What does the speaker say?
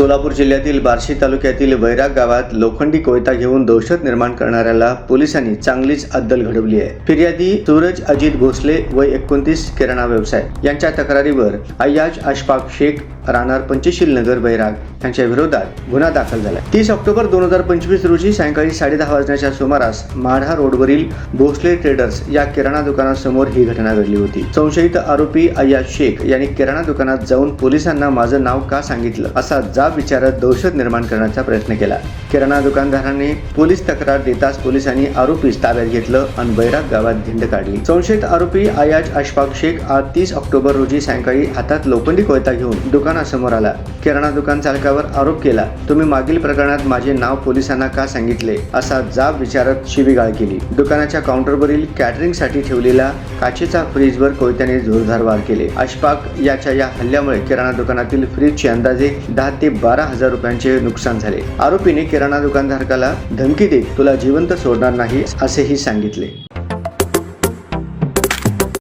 सोलापूर जिल्ह्यातील बार्शी तालुक्यातील वैराग गावात लोखंडी कोयता घेऊन दहशत निर्माण करणाऱ्याला पोलिसांनी चांगलीच अद्दल घडवली आहे. फिर्यादी सूरज अजित भोसले व एकोणतीस किराणा व्यवसाय यांच्या तक्रारीवर अय्याज अशफाक शेख राहणार पंचशील नगर बैराग यांच्या विरोधात गुन्हा दाखल झाला. तीस ऑक्टोबर दोन हजार पंचवीस रोजी सायंकाळी साडेदहा वाजण्याच्या सुमारास माढा रोडवरील भोसले ट्रेडर्स या किराणा दुकानासमोर ही घटना घडली होती. संशयित आरोपी अय्या शेख यांनी किराणा दुकानात जाऊन पोलिसांना माझं नाव का सांगितलं असा जाब विचारत दहशत निर्माण करण्याचा प्रयत्न केला. किराणा दुकानदाराने पोलीस तक्रार देताच पोलिसांनी आरोपीस ताब्यात घेतलं आणि बैराग गावात धिंड काढली. संशयित आरोपी अयाज अशफाक शेख आज तीस ऑक्टोबर रोजी सायंकाळी हातात लोखंडी कोयता घेऊन दुकानासमोर आला. किराणा दुकान चालकावर आरोप केला. तुम्ही मागील प्रकरणात माझे नाव पोलिसांना का सांगितले? असा जाब विचारत शिवीगाळ केली. दुकानाच्या काउंटरवरील कॅटरिंगसाठी ठेवलेला काचेचा फ्रीजवर कोयत्याने जोरदार वार केले. अशफाक याच्या या हल्ल्यामुळे किराणा दुकानातील फ्रीजचे अंदाजे दहा ते बारा हजार रुपयांचे नुकसान झाले. आरोपीने किराणा दुकानधारकाला धमकी देत तुला जिवंत सोडणार नाही असेही सांगितले.